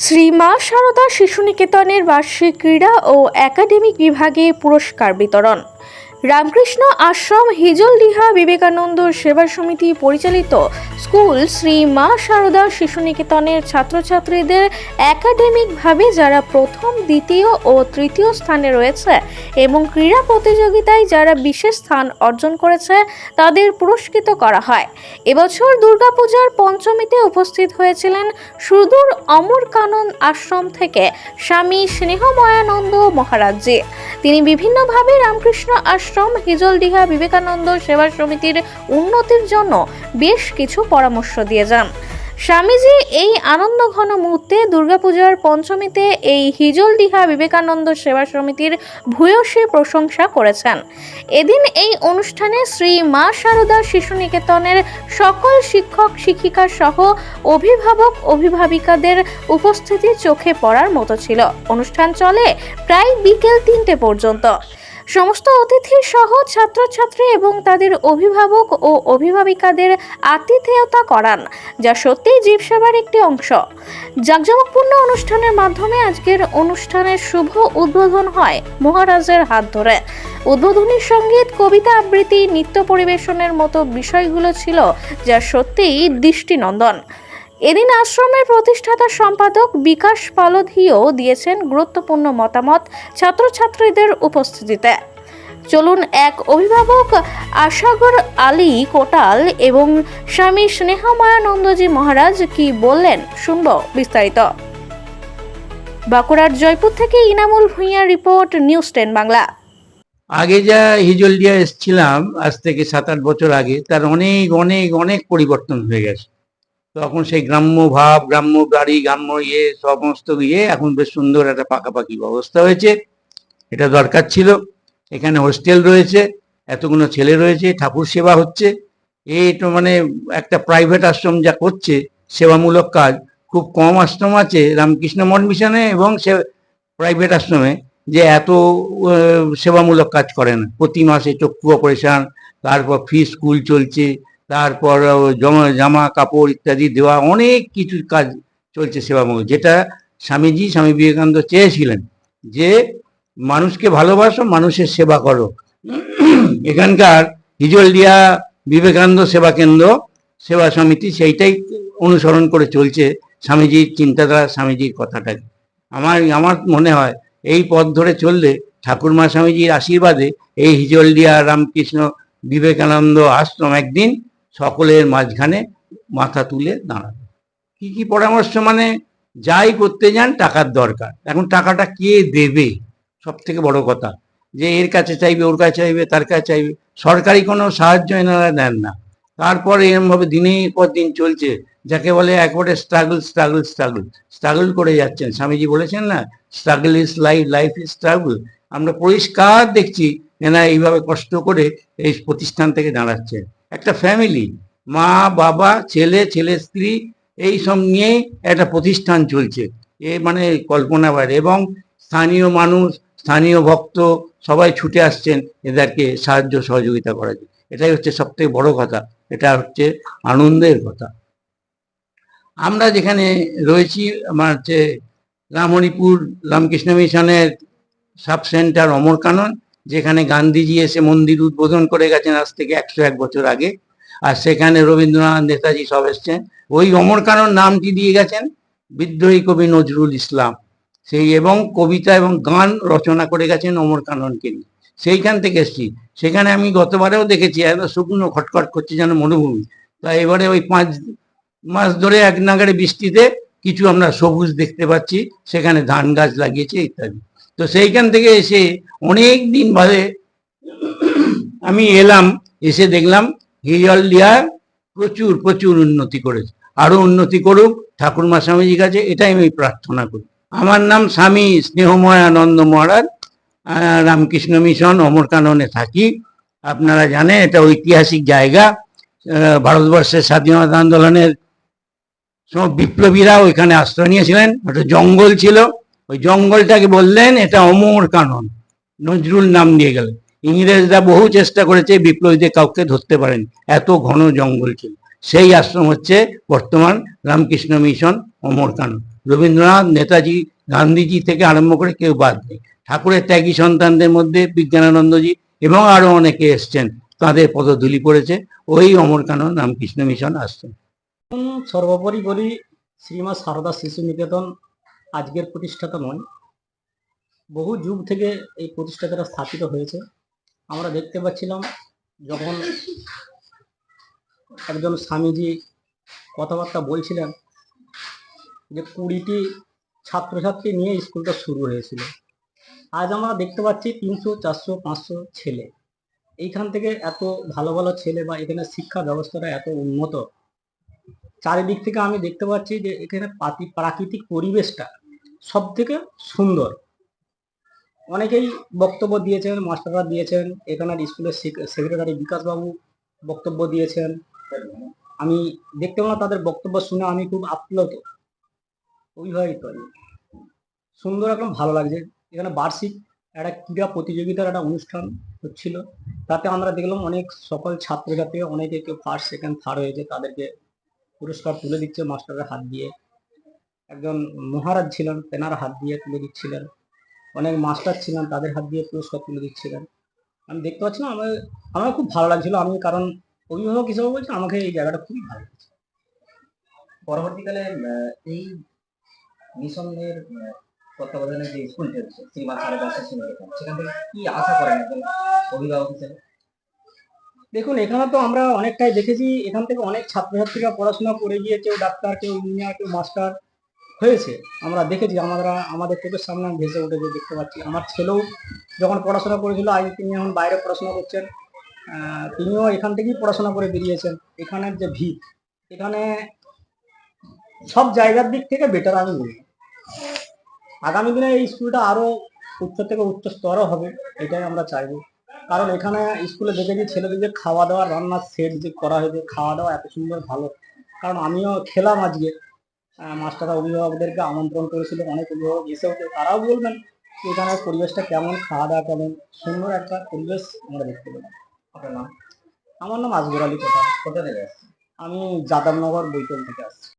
শ্রী মা শারদা শিশু নিকেতনের বার্ষিক ক্রীড়া ও একাডেমিক বিভাগে পুরস্কার বিতরণ। রামকৃষ্ণ আশ্রম হিজলডিহা বিবেকানন্দ সেবা সমিতি পরিচালিত স্কুল শ্রী মা সারদা শিশু নিকেতনের ছাত্রছাত্রীদের একাডেমিকভাবে যারা প্রথম, দ্বিতীয় ও তৃতীয় স্থানে রয়েছে এবং ক্রীড়া প্রতিযোগিতায় যারা বিশেষ স্থান অর্জন করেছে তাদের পুরস্কৃত করা হয়। এবছর দুর্গাপূজার পঞ্চমীতে উপস্থিত হয়েছিলেন সুদূর অমর কানন আশ্রম থেকে স্বামী স্নেহময়ানন্দ মহারাজজি। তিনি বিভিন্নভাবে রামকৃষ্ণ আশ্রম হিজলডিহা বিবেকানন্দ সেবা সমিতির উন্নতির জন্য বেশ কিছু পরামর্শ দিয়ে যান। স্বামীজি এই আনন্দ ঘন মুহূর্তে দুর্গাপূজার পঞ্চমীতে এই হিজলডিহা বিবেকানন্দ সেবা সমিতির ভূয়সী প্রশংসা করেছেন। এদিন এই অনুষ্ঠানে শ্রী মা সারদা শিশু নিকেতনের সকল শিক্ষক, শিক্ষিকা সহ অভিভাবক, অভিভাবিকাদের উপস্থিতি চোখে পড়ার মতো ছিল। অনুষ্ঠান চলে প্রায় বিকেল তিনটে পর্যন্ত। সমস্ত অতিথি সহ ছাত্রছাত্রী এবং তাদের অভিভাবক ও অভিভাবিকাদের আতিথেয়তা করান, যা সত্যিই জীব সেবার একটি অংশ। জাঁকজমকপূর্ণ অনুষ্ঠানের মাধ্যমে আজকের অনুষ্ঠানের শুভ উদ্বোধন হয় মহারাজের হাত ধরে। উদ্বোধনী সংগীত, কবিতা আবৃত্তি, নৃত্য পরিবেশনের মতো বিষয়গুলো ছিল, যা সত্যিই দৃষ্টিনন্দন। এদিন আশ্রমের প্রতিষ্ঠাতা সম্পাদক বিকাশ পালধিও দিয়েছেন গুরুত্বপূর্ণ মতামত ছাত্রছাত্রীদের উপস্থিতিতে। চলুন এক অভিভাবক আশাগর আলী কোটাল এবং স্বামী স্নেহময়ানন্দজি মহারাজ কি বললেন শুনব বিস্তারিত। বাঁকুড়ার জয়পুর থেকে Inamul Bhuiyan report, news ten Bangla. আগে যা হিজলডিয়া এসছিলাম, আজ থেকে সাত আট বছর আগে, তার অনেক অনেক অনেক পরিবর্তন হয়ে গেছে। তখন সেই গ্রাম্য ভাব, গ্রাম্য বাড়ি গ্রাম্য ইয়ে সমস্ত ইয়ে এখন বেশ সুন্দর একটা পাকাপাকি ব্যবস্থা হয়েছে। এটা দরকার ছিল। এখানে হোস্টেল রয়েছে, এতগুলো ছেলে রয়েছে, ঠাকুর সেবা হচ্ছে। এই তো মানে একটা প্রাইভেট আশ্রম যা করছে, সেবামূলক কাজ, খুব কম আশ্রম আছে রামকৃষ্ণ মঠ মিশনে এবং সে প্রাইভেট আশ্রমে যে এত সেবামূলক কাজ করে না। প্রতি মাসে চক্ষু অপারেশন, তারপর ফ্রি স্কুল চলছে তারপর জমা কাপড় ইত্যাদি দেওয়া, অনেক কিছু কাজ চলছে সেবামূলক। যেটা স্বামীজি, স্বামী বিবেকানন্দ চেয়েছিলেন যে, মানুষকে ভালোবাসো, মানুষের সেবা করো। এখানকার হিজলডিয়া বিবেকানন্দ সেবা কেন্দ্র, সেবা সমিতি সেইটাই অনুসরণ করে চলছে স্বামীজির চিন্তাধারা, স্বামীজির কথাটাকে আমার আমার মনে হয় এই পথ ধরে চললে ঠাকুরমা স্বামীজির আশীর্বাদে এই হিজলডিয়া রামকৃষ্ণ বিবেকানন্দ আশ্রম একদিন সকলের মাঝখানে মাথা তুলে দাঁড়াবে কি কি পরামর্শ? মানে যাই করতে যান, টাকার দরকার। এখন টাকাটা কে দেবে? সব থেকে বড় কথা, যে এর কাছে চাইবে, ওর কাছে চাইবে, তার কাছে চাইবে। সরকারি কোনো সাহায্য এনারা দেন না। তারপরে এরমভাবে দিনের পর দিন চলছে, যাকে বলে একবারে স্ট্রাগল স্ট্রাগল স্ট্রাগল স্ট্রাগল করে যাচ্ছেন। স্বামীজি বলেছেন না struggle is life life is struggle আমরা পরিষ্কার দেখছি, এনারা এইভাবে কষ্ট করে এই প্রতিষ্ঠান থেকে দাঁড়াচ্ছে একটা ফ্যামিলি মা, বাবা, ছেলে ছেলে, স্ত্রী, এই সব নিয়েই একটা প্রতিষ্ঠান চলছে। এ মানে কল্পনা বাইরে। এবং স্থানীয় মানুষ, স্থানীয় ভক্ত সবাই ছুটে আসছেন এদেরকে সাহায্য, সহযোগিতা করার জন্য। এটাই হচ্ছে সব থেকে বড় কথা। এটা হচ্ছে আনন্দের কথা। আমরা যেখানে রয়েছি, আমার হচ্ছে রামহরিপুর রামকৃষ্ণ মিশনের সাব সেন্টার অমরকানন। যেখানে গান্ধীজি এসে মন্দির উদ্বোধন করে গেছেন আজ থেকে একশো এক বছর আগে, আর সেখানে রবীন্দ্রনাথ নেতাজি সব এসছেন। ওই অমরকানন নামটি দিয়ে গেছেন বিদ্রোহী কবি নজরুল ইসলাম। সেই এবং কবিতা এবং গান রচনা করে গেছেন অমর কাননকে সেইখান থেকে এসছি। সেখানে আমি গতবারেও দেখেছি, এত শুকনো খটখট করছে যেন মরুভূমি। তা এবারে ওই পাঁচ মাস ধরে এক নাগারে বৃষ্টিতে কিছু আমরা সবুজ দেখতে পাচ্ছি, সেখানে ধান গাছ লাগিয়েছে ইত্যাদি। তো সেইখান থেকে এসে অনেক দিন বাদে আমি এলাম, এসে দেখলাম হিজলদিয়া প্রচুর প্রচুর উন্নতি করেছে। আরও উন্নতি করুক, ঠাকুরমা স্বামীজির কাছে এটাই আমি প্রার্থনা করি। আমার নাম স্বামী স্নেহময় আনন্দ মহারাজ রামকৃষ্ণ মিশন, অমরকাননে থাকি। আপনারা জানেন এটা ঐতিহাসিক জায়গা ভারতবর্ষের স্বাধীনতা আন্দোলনের সব বিপ্লবীরা ওইখানে আশ্রয় নিয়েছিলেন। একটা জঙ্গল ছিল ওই জঙ্গলটাকে বললেন, এটা অমর কানন। নজরুল নাম দিয়ে গেলেন। ইংরেজরা বহু চেষ্টা করেছে বিপ্লবীদের কাউকে ধরতে পারেন। এত ঘন জঙ্গল ছিল। সেই আশ্রম হচ্ছে বর্তমান রামকৃষ্ণ মিশন অমর কানন। রবীন্দ্রনাথ, নেতাজি, গান্ধীজি থেকে আরম্ভ করে কেউ বাদ নেই। ঠাকুরের ত্যাগী সন্তানদের মধ্যে বিজ্ঞানানন্দজি এবং আরও অনেকে এসছেন। তাদের পদধূলি পড়েছে। ওই অমরকানন রামকৃষ্ণ মিশন আসছেন সর্বোপরি বলি শ্রীমা সারদা শিশু নিকেতন আজকের প্রতিষ্ঠাতা নয় বহু যুগ থেকে এই প্রতিষ্ঠাতাটা স্থাপিত হয়েছে। আমরা দেখতে পাচ্ছিলাম যখন একজন স্বামীজি কথাবার্তা বলছিলেন যে কুড়িটি ছাত্রছাত্রী নিয়ে স্কুলটা শুরু হয়েছিল। আজ আমরা দেখতে পাচ্ছি তিনশো, চারশো, পাঁচশো ছেলে। এইখান থেকে এত ভালো ভালো ছেলে বা এখানে শিক্ষা ব্যবস্থাটা এত উন্নত, চারিদিক থেকে আমি দেখতে পাচ্ছি যে এখানে প্রাকৃতিক পরিবেশটা সব থেকে সুন্দর। অনেকেই বক্তব্য দিয়েছেন, মাস্টাররা দিয়েছেন, এখানের স্কুলের সেক্রেটারি বিকাশবাবু বক্তব্য দিয়েছেন। আমি দেখতে পেলাম তাদের বক্তব্য শুনে আমি খুব আপ্লুত, অভিভাবিত। সুন্দর একদম ভালো লাগছে। এখানে বার্ষিক একটা ক্রীড়া প্রতিযোগিতার একটা অনুষ্ঠান হচ্ছিল। তাতে আমরা দেখলাম অনেক সকল ছাত্রছাত্রী অনেকে কেউ ফার্স্ট সেকেন্ড থার্ড হয়েছে, তাদেরকে পুরস্কার তুলে দিচ্ছে মাস্টারের হাত দিয়ে। একজন মহারাজ ছিলেন, তেনার হাত দিয়ে তুলে দিচ্ছিলেন। অনেক মাস্টার ছিলেন, তাদের হাত দিয়ে পুরস্কার তুলে দিচ্ছিলেন। আমি দেখতে পাচ্ছি না আমার আমার খুব ভালো লাগছিল। আমি কারণ অভিভাবক হিসেবে বলছি, আমাকে এই জায়গাটা খুবই ভালো লাগছে। পরবর্তীকালে এই মিশনের তত্ত্বাবধানে যে স্কুল চলছে শ্রীমা সারদা শিশু সেখান থেকে কি আশা করেন একজন অভিভাবক হিসেবে? দেখুন, এখানে তো আমরা অনেকটাই দেখেছি, এখান থেকে অনেক ছাত্রছাত্রীরা পড়াশোনা করে গিয়ে কেউ ডাক্তার, কেউ ইঞ্জিনিয়ার, কেউ মাস্টার হয়েছে। আমরা দেখেছি আমরা আমাদের চোখের সামনে ভেসে উঠেছে, দেখতে পাচ্ছি। আমার ছেলেও যখন পড়াশোনা করেছিল, আজ তিনি এখন বাইরে পড়াশোনা করছেন। তিনিও এখান থেকেই পড়াশোনা করে বেরিয়েছেন। এখানের যে ভিত, এখানে সব জায়গার দিক থেকে বেটার আমি বলি। আগামী দিনে এই স্কুলটা আরও উচ্চ থেকে উচ্চ স্তরও হবে, এটাই আমরা চাইব। কারণ এখানে স্কুলে দেখেছি ছেলেদের যে খাওয়া দাওয়া, রান্নার সেট যে করা হয়েছে, খাওয়া দাওয়া এত সুন্দর ভালো। কারণ আমিও খেলাম আজকে। মাস্টাররা অভিভাবকদেরকে আমন্ত্রণ করেছিল অনেক অভিভাবক এসেও তারাও বলবেন যে এখানের পরিবেশটা কেমন খাওয়া দাওয়া কেমন? সুন্দর একটা পরিবেশ আমরা দেখতে পেলাম। আপনার নাম? আমার নাম আজগর আলী কথা কোথা থেকে আসছি আমি যাদবনগর বৈতল থেকে আসছি।